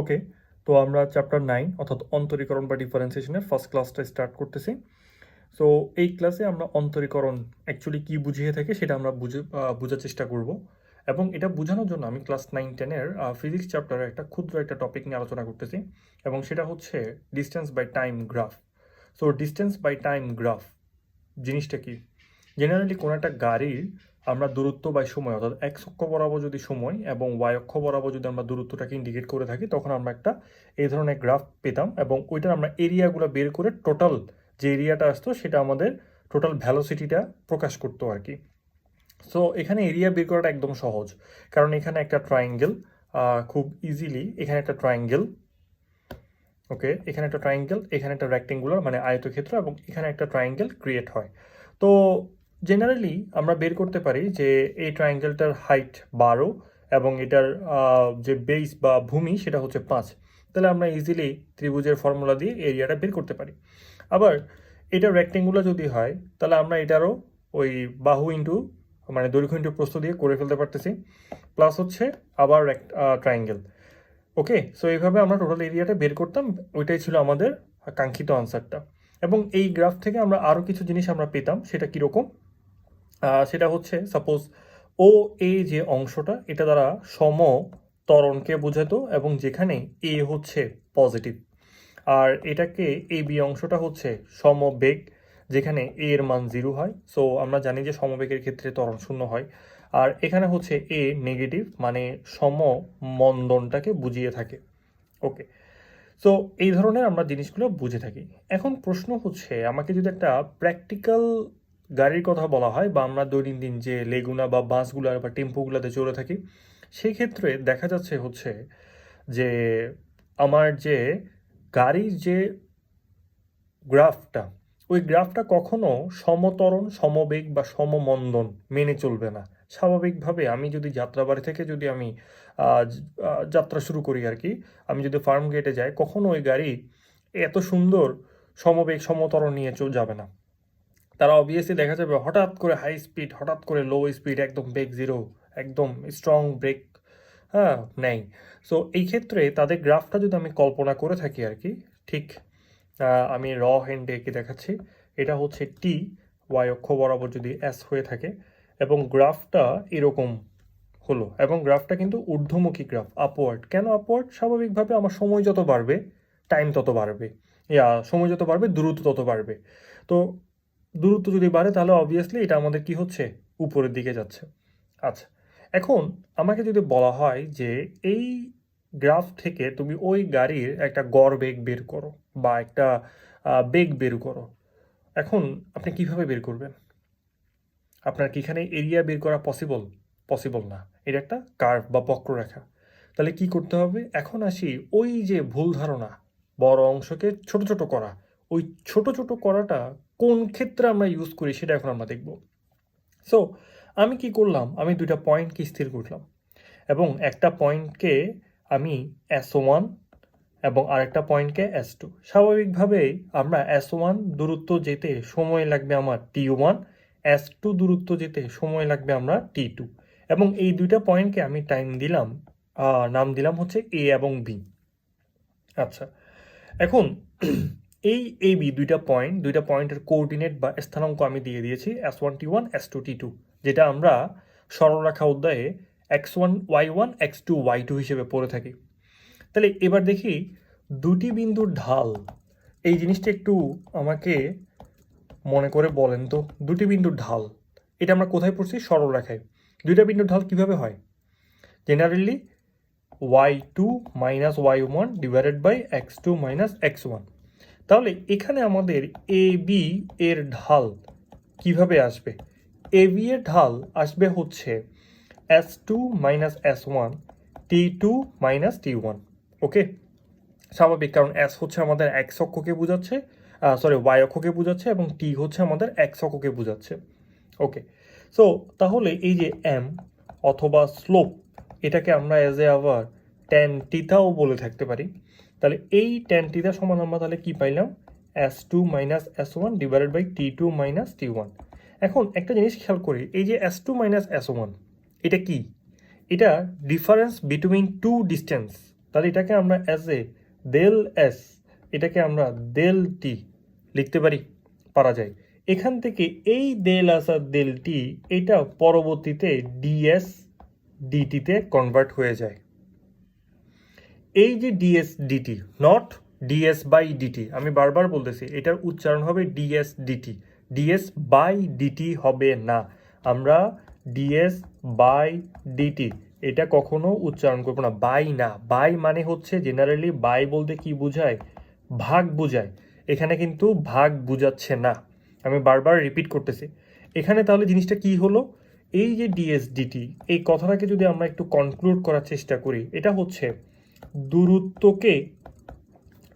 ওকে তো আমরা chapter nine অর্থাৎ অন্তরীকরণ বা ডিফারেন্সিয়েশনের ফার্স্ট ক্লাসটা স্টার্ট করতেছি। সো এই ক্লাসে আমরা অন্তরীকরণ অ্যাকচুয়ালি কী বুঝিয়ে থাকে সেটা আমরা বুঝে বোঝার চেষ্টা করব। এবং এটা বোঝানোর জন্য আমি ক্লাস নাইন টেনের ফিজিক্স চ্যাপ্টারে একটা ক্ষুদ্র একটা টপিক নিয়ে আলোচনা করতেছি। এবং সেটা হচ্ছে distance by time graph so distance by time graph জিনিসটা কি? জেনারেলি কোনো একটা গাড়ির আমরা দূরত্ব বাই সময়, অর্থাৎ এক্স অক্ষ বরাবর যদি সময় এবং ওয়াই অক্ষ বরাবর যদি আমরা দূরত্বটাকে ইন্ডিকেট করে থাকি, তখন আমরা একটা এই ধরনের গ্রাফ পেতাম এবং ওইটার আমরা এরিয়াগুলো বের করে টোটাল যে এরিয়াটা আসতো, সেটা আমাদের টোটাল ভ্যালোসিটিটা প্রকাশ করতো আর কি। সো এখানে এরিয়া বের করাটা একদম সহজ, কারণ এখানে একটা ট্রায়াঙ্গেল খুব ইজিলি এখানে একটা ট্রায়াঙ্গেল ওকে এখানে একটা ট্রায়াঙ্গেল এখানে একটা রেক্টেঙ্গুলার মানে আয়তক্ষেত্র এবং এখানে একটা ট্রায়াঙ্গেল ক্রিয়েট হয়। তো জেনারেলি আমরা বের করতে পারি যে এই ট্রায়াঙ্গেলটার হাইট বারো এবং এটার যে বেস বা ভূমি সেটা হচ্ছে পাঁচ। তাহলে আমরা ইজিলি ত্রিভুজের ফর্মুলা দিয়ে এরিয়াটা বের করতে পারি। আবার এটা রেক্টেঙ্গুলার যদি হয়, তাহলে আমরা এটারও ওই বাহু ইন্টু মানে দৈর্ঘ্য ইন্টু প্রস্থ দিয়ে করে ফেলতে পারতেছি। প্লাস হচ্ছে আবার ট্রায়াঙ্গেল ওকে সো এইভাবে আমরা টোটাল এরিয়াটা বের করতাম। ওইটাই ছিল আমাদের কাঙ্ক্ষিত আনসারটা এবং এই গ্রাফ থেকে আমরা আরও কিছু জিনিস আমরা পেতাম, সেটা কীরকম? সেটা হচ্ছে সাপোজ ও এ যে অংশটা, এটা দ্বারা সম ত্বরণকে বোঝাতো এবং যেখানে এ হচ্ছে পজিটিভ আর এটাকে এ বি অংশটা হচ্ছে সমবেগ, যেখানে এ এর মান জিরো হয়। সো আমরা জানি যে সমবেগের ক্ষেত্রে ত্বরণ শূন্য হয়। আর এখানে হচ্ছে এ নেগেটিভ মানে সমমন্দনটাকে বুঝিয়ে থাকে। ওকে সো এই ধরনের আমরা জিনিসগুলো বুঝে থাকি। এখন প্রশ্ন হচ্ছে, আমাকে যদি একটা প্র্যাকটিক্যাল গাড়ির কথা বলা হয়, বা আমরা দৈনন্দিন যে লেগুনা বা বাসগুলো বা টেম্পোগুলোতে চলে থাকি সেই ক্ষেত্রে দেখা যাচ্ছে হচ্ছে যে আমার যে গাড়ির যে গ্রাফটা, ওই গ্রাফটা কখনো সমতরণ, সমবেগ বা সমমন্দন মেনে চলবে না। স্বাভাবিকভাবে আমি যদি যাত্রাবাড়ি থেকে যদি আমি যাত্রা শুরু করি আর কি, আমি যদি ফার্ম গেটে যাই, কখনো ওই গাড়ি এত সুন্দর সমবেগ, সমতরণ নিয়ে যাবে না। তারা অবভিয়াসলি দেখা যাবে হঠাৎ করে হাই স্পিড হঠাৎ করে লো স্পিড একদম ব্রেক জিরো একদম স্ট্রং ব্রেক হ্যাঁ নেই। সো এই ক্ষেত্রে তাদের গ্রাফটা যদি আমি কল্পনা করে থাকি আর কি, ঠিক আমি র হ্যান্ডে এঁকে দেখাচ্ছি, এটা হচ্ছে টি ওয়াই অক্ষ বরাবর যদি এস হয়ে থাকে, এবং গ্রাফটা এরকম হলো, এবং গ্রাফটা কিন্তু ঊর্ধ্বমুখী গ্রাফ আপওয়ার্ড কেন আপওয়ার্ড স্বাভাবিকভাবে আমার সময় যত বাড়বে টাইম তত বাড়বে। ইয়া সময় যত বাড়বে, দূরত্ব তত বাড়বে। তো দূরত্ব যদি বাড়ে, তাহলে অবভিয়াসলি এটা আমাদের কি হচ্ছে? উপরের দিকে যাচ্ছে। আচ্ছা এখন আমাকে যদি বলা হয় যে এই গ্রাফ থেকে তুমি ওই গাড়ির একটা গড় বেগ বের করো বা একটা বেগ বের করো। এখন আপনি কীভাবে বের করবেন? আপনার কি এখানে এরিয়া বের করা পসিবল পসিবল না। এটা একটা কার্ভ বা বক্ররেখা। তাহলে কি করতে হবে? এখন আসি ওই যে ভুল ধারণা, বড় অংশকে ছোট ছোট করা। ওই ছোট ছোট করাটা কোন ক্ষেত্রে আমরা ইউজ করি সেটা এখন আমরা দেখব। সো আমি কি করলাম? আমি দুইটা পয়েন্টকে স্থির করলাম এবং একটা পয়েন্টকে আমি এস ওয়ান এবং আরেকটা পয়েন্টকে এস টু স্বাভাবিকভাবেই আমরা এস ওয়ান দূরত্ব যেতে সময় লাগবে আমার টি ওয়ান এস টু দূরত্ব যেতে সময় লাগবে আমরা টি টু এবং এই দুইটা পয়েন্টকে আমি টাইম দিলাম নাম দিলাম হচ্ছে এ এবং বি আচ্ছা এখন এই এ বি দুইটা পয়েন্ট দুইটা পয়েন্টের কোঅর্ডিনেট বা স্থানাঙ্ক আমি দিয়ে দিয়েছি S one T one S two T two যেটা আমরা সরলরেখা অধ্যায়ে X one Y one X two Y two হিসেবে পড়ে থাকি। তাহলে এবার দেখি দুটি বিন্দুর ঢাল, এই জিনিসটা একটু আমাকে মনে করে বলেন তো, দুটি বিন্দুর ঢাল, এটা আমরা কোথায় পড়ছি? সরলরেখায়। দুইটা বিন্দুর ঢাল কীভাবে হয়? Generally Y two minus Y one divided by X two minus X one তাহলে এখানে আমাদের এ বি এর ঢাল কীভাবে আসবে? এ বি এর ঢাল আসবে হচ্ছে S two minus S one T two minus T one okay স্বাভাবিক, কারণ এস হচ্ছে আমাদের এক্স অক্ষকে বোঝাচ্ছে সরি ওয়াই অক্ষকে বোঝাচ্ছে এবং টি হচ্ছে আমাদের এক্স অক্ষকে বোঝাচ্ছে ওকে সো তাহলে এই যে এম অথবা স্লোপ এটাকে আমরা অ্যাজ এ আবার ট্যান টিতাও বলে থাকতে পারি। তাহলে এই ট্যান টিতা সমান আমরা তাহলে কি পাইলাম? S two minus S one divided by T two minus T one এখন একটা জিনিস খেয়াল করি, এই যে S two minus S one এটা কি? এটা ডিফারেন্স বিটুইন টু ডিস্টেন্স তাহলে এটাকে আমরা অ্যাজ এ দেল এস এটাকে আমরা দেল টি লিখতে পারি, পারা যায়। এখান থেকে এই দেল এস আর দেল টি এটা পরবর্তীতে ডিএস ডিটিতে কনভার্ট হয়ে যায়। এই যে DS DT not DS by DT আমি বারবার বলতেছি, এটার উচ্চারণ হবে DS DT DS by DT হবে না। আমরা ডিএস বাই ডিটি এটা কখনো উচ্চারণ করব না। বাই না বাই মানে হচ্ছে জেনারেলি বাই বলতে কি বোঝায়? ভাগ বোঝায়। এখানে কিন্তু ভাগ বোঝাচ্ছে না। আমি বারবার রিপিট করতেছি। এখানে তাহলে জিনিসটা কি হলো? এই যে ডিএসডিটি এই কথাটাকে যদি আমরা একটু কনক্লুড করার চেষ্টা করি, এটা হচ্ছে দূরত্বকে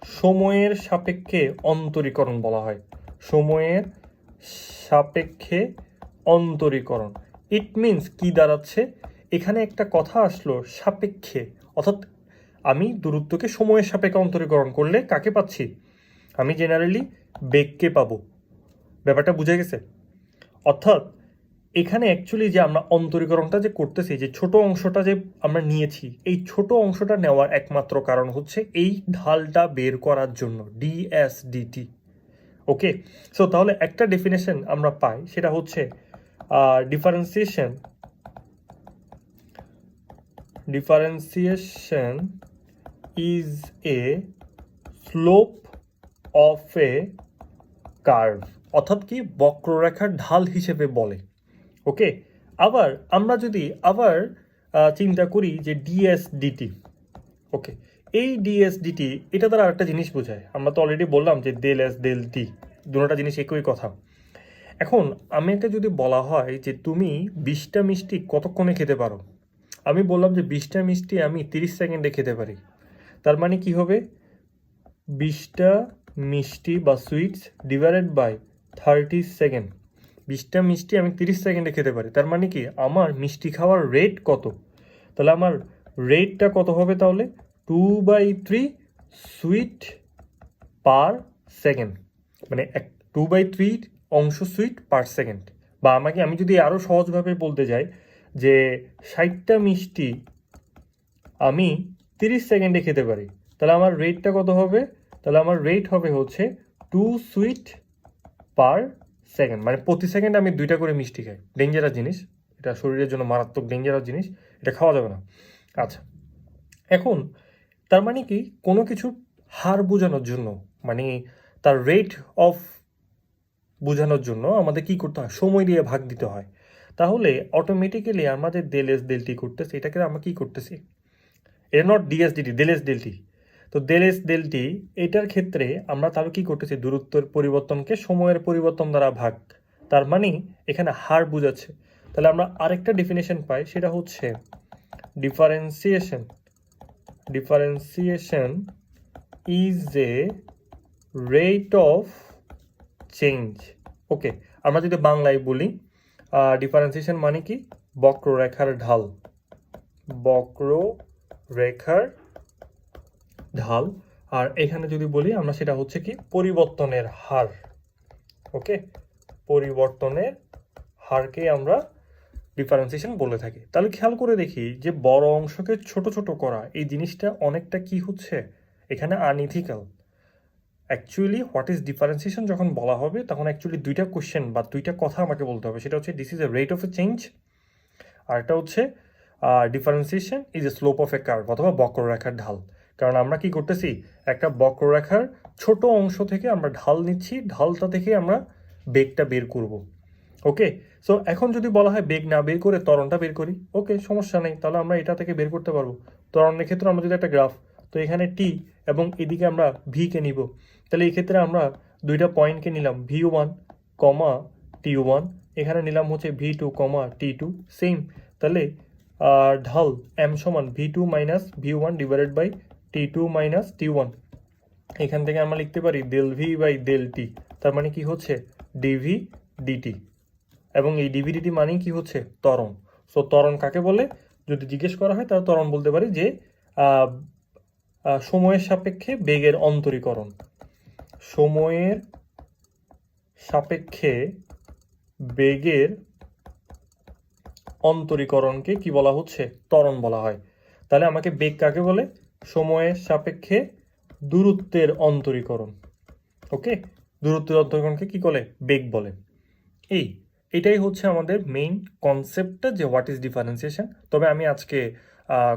সময়ের সাপেক্ষে অন্তরীকরণ বলা হয়। সময়ের সাপেক্ষে অন্তরীকরণ। ইট মিনস কি দাঁড়াচ্ছে? এখানে একটা কথা আসলো, সাপেক্ষে। অর্থাৎ আমি দূরত্বকে সময়ের সাপেক্ষে অন্তরীকরণ করলে কাকে পাচ্ছি? আমি জেনারেলি বেগকে পাবো। ব্যাপারটা বুঝে গেছে? অর্থাৎ এখানে অ্যাকচুয়ালি যে আমরা অন্তরীকরণটা যে করতেছি, যে ছোট অংশটা যে আমরা নিয়েছি, এই ছোট অংশটা নেওয়ার একমাত্র কারণ হচ্ছে এই ঢালটা বের করার জন্য ডিএসডিটি ওকে সো তাহলে একটা ডেফিনেশন আমরা পাই, সেটা হচ্ছে differentiation differentiation is a slope of a curve অর্থাৎ কি বক্ররেখার ঢাল হিসেবে বলে। ওকে আবার আমরা যদি আবার চিন্তা করি যে ডিএসডিটি ওকে এই ডিএসডিটি এটা দ্বারা একটা জিনিস বোঝায়। আমরা তো অলরেডি বললাম যে দেল এস দেল টি দুটোটা জিনিস একই কথা। এখন আমাকে যদি বলা হয় যে তুমি বিশটা মিষ্টি কতক্ষণে খেতে পারো? আমি বললাম যে বিশটা মিষ্টি আমি তিরিশ সেকেন্ডে খেতে পারি। তার মানে কি হবে? বিশটা মিষ্টি বা sweets divided by thirty second বিশটা মিষ্টি আমি তিরিশ সেকেন্ডে খেতে পারি। তার মানে কি? আমার মিষ্টি খাওয়ার রেট কত? তাহলে আমার রেটটা কত হবে তাহলে? Two by three sweet per second মানে এক টু বাই থ্রি অংশ সুইট পার সেকেন্ড বা আমাকে, আমি যদি আরও সহজভাবে বলতে যাই যে ষাটটা মিষ্টি আমি তিরিশ সেকেন্ডে খেতে পারি, তাহলে আমার রেটটা কত হবে? তাহলে আমার রেট হবে হচ্ছে টু সুইট পার সেকেন্ড মানে প্রতি সেকেন্ডে আমি দুইটা করে মিষ্টি খাই। ডেঞ্জারাস জিনিস, এটা শরীরের জন্য মারাত্মক ডেঞ্জারাস জিনিস, এটা খাওয়া যাবে না। আচ্ছা এখন তার মানে কি? কোনো কিছু হার বোঝানোর জন্য মানে তার রেট অফ বোঝানোর জন্য আমাদের কি করতে হয়? সময় দিয়ে ভাগ দিতে হয়। তাহলে অটোমেটিক্যালি আমাদের দেলেস দেলটি করতেছে, এটাকে আমরা কি করতেছি? এটা নট ডিএসডিটি দেলেস দেলটি তো দেলেস দেলটি এটার ক্ষেত্রে আমরা তাহলে কি করতেছি? দূরত্বের পরিবর্তনকে সময়ের পরিবর্তন দ্বারা ভাগ। তার মানে এখানে হার বোঝাচ্ছে। তাহলে আমরা আরেকটা ডেফিনেশন পাই, সেটা হচ্ছে differentiation differentiation is a rate of change okay আমরা যদি বাংলায় বলি ডিফারেন্সিয়েশন মানে কি? বক্ররেখার ঢাল। বক্ররেখার ঢাল। আর এখানে যদি বলি, আমরা সেটা হচ্ছে কি? পরিবর্তনের হার। ওকে? পরিবর্তনের হারকে আমরা ডিফারেন্সিয়েশন বলে থাকি। তাহলে খেয়াল করে দেখি যে বড় অংশকে ছোট ছোট করা, এই জিনিসটা অনেকটা কি হচ্ছে? এখানে unethical actually what is differentiation যখন বলা হবে, তখন অ্যাকচুয়ালি দুইটা কোশ্চেন বা দুইটা কথা আমাকে বলতে হবে। সেটা হচ্ছে this is a rate of a change আর একটা হচ্ছে differentiation is a slope of a curve অথবা বক্ররেখার ঢাল। কারণ আমরা কি করতেছি? একটা বক্ররেখার ছোট অংশ থেকে আমরা ঢাল নিচ্ছি, ঢালটা থেকে আমরা বেগটা বের করব। ওকে? সো এখন যদি বলা হয় বেগ না বের করে তরণটা বের করি, ওকে, সমস্যা নেই, তাহলে আমরা এটা থেকে বের করতে পারব। তরণের ক্ষেত্রে আমরা যদি একটা গ্রাফ, তো এখানে টি এবং এদিকে আমরা ভিকে নিব। তাহলে এই ক্ষেত্রে আমরা দুইটা পয়েন্টকে নিলাম V one comma T one এখানে নিলাম হচ্ছে V two comma T two same তাহলে ঢাল এম সমান V two minus V one divided by T two minus T one এখান থেকে আমরা লিখতে পারি দেল ভি বাই দেল টি তার মানে কি হচ্ছে? ডিভি ডিটি এবং এই ডিভিডিটি মানেই কি হচ্ছে? তরণ সো ত্বরণ কাকে বলে? যদি জিজ্ঞেস করা হয়, তাহলে তরণ বলতে পারি যে সময়ের সাপেক্ষে বেগের অন্তরীকরণ। সময়ের সাপেক্ষে বেগের অন্তরীকরণকে কি বলা হচ্ছে? ত্বরণ বলা হয়। তাহলে আমাকে বেগ কাকে বলে? সময়ের সাপেক্ষে দূরত্বের অন্তরীকরণ। ওকে? দূরত্বের অন্তরীকরণকে কি বলে? বেগ বলে। এই, এটাই হচ্ছে আমাদের মেইন কনসেপ্টটা যে হোয়াট ইজ ডিফারেন্সিয়েশন তবে আমি আজকে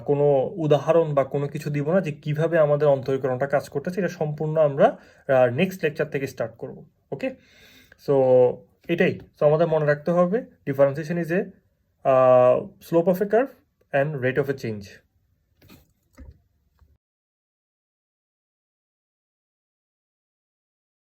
কোনো উদাহরণ বা কোনো কিছু দিব না যে কীভাবে আমাদের অন্তরীকরণটা কাজ করতেছে। এটা সম্পূর্ণ আমরা নেক্সট লেকচার থেকে স্টার্ট করব। ওকে? সো এটাই। সো আমাদের মনে রাখতে হবে differentiation is a slope of a curve and rate of a change